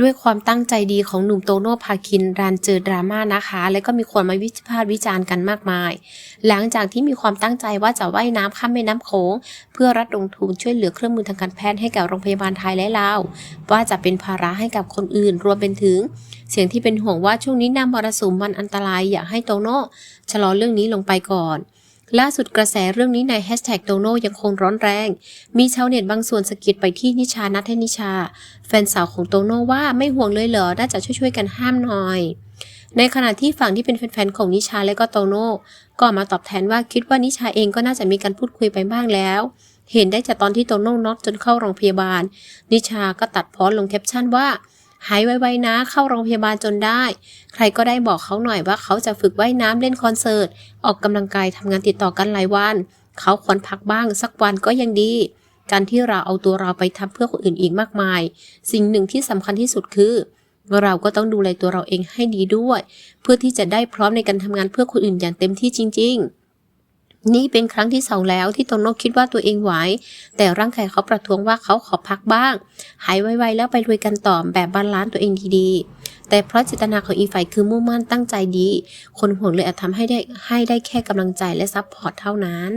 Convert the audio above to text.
ด้วยความตั้งใจดีของหนุ่มโตโน่พาคินรันเจอดราม่านะคะ และก็มีคนมาวิพากษ์วิจารณ์กันมากมาย หลังจากที่มีความตั้งใจว่าจะว่ายน้ำข้ามแม่น้ำโขงเพื่อรัดลงทุนช่วยเหลือเครื่องมือทางการแพทย์ให้กับโรงพยาบาลไทยและลาวว่าจะเป็นภาระให้กับคนอื่นรวมเป็นถึง เสียงที่เป็นห่วงว่าช่วงนี้น้ำมรสุมมันอันตรายอยากให้โตโน่ชะลอเรื่องนี้ลงไปก่อน ล่าสุดกระแสเรื่องนี้ในแฮชแท็กโตโน่ยังคงร้อนแรง มีชาวเน็ตบางส่วนสะกิดไปที่นิชานัทให้นิชา แฟนสาวของโตโน่ว่าไม่ห่วงเลยเหรอ น่าจะช่วยๆกันห้ามหน่อย ในขณะที่ฝั่งที่เป็นแฟนๆของนิชาและก็โตโน่ก็มาตอบแทนว่าคิดว่านิชาเองก็น่าจะมีการพูดคุยไปบ้างแล้ว เห็นได้จากตอนที่โตโน่น็อกจนเข้าโรงพยาบาล นิชาก็ตัดพ้อลงแคปชั่นว่า หายไวๆนะ เข้าโรงพยาบาลจนได้ ใครก็ได้บอกเขาหน่อยว่าเขาจะฝึกว่ายน้ำเล่นคอนเสิร์ต ออกกำลังกายทำงานติดต่อกันหลายวัน เขาควรพักบ้างสักวันก็ยังดี การที่เราเอาตัวเราไปทำเพื่อคนอื่นอีกมากมาย สิ่งหนึ่งที่สำคัญที่สุดคือ เราก็ต้องดูแลตัวเราเองให้ดีด้วย เพื่อที่จะได้พร้อมในการทำงานเพื่อคนอื่นอย่างเต็มที่จริง ๆ นี่เป็นครั้งที่สองแล้วที่โตโน่คิดว่าตัวเองไหว แต่ร่างกายเขาประท้วงว่าเขาขอพักบ้าง หายไวๆแล้วไปลุยกันต่อแบบบาลานซ์ตัวเองดีๆ แต่เพราะเจตนาของอีฝ่ายคือมุ่งมั่นตั้งใจดี คนห่วงเลยอาจทำให้ได้ให้ได้แค่กำลังใจและซัพพอร์ตเท่านั้น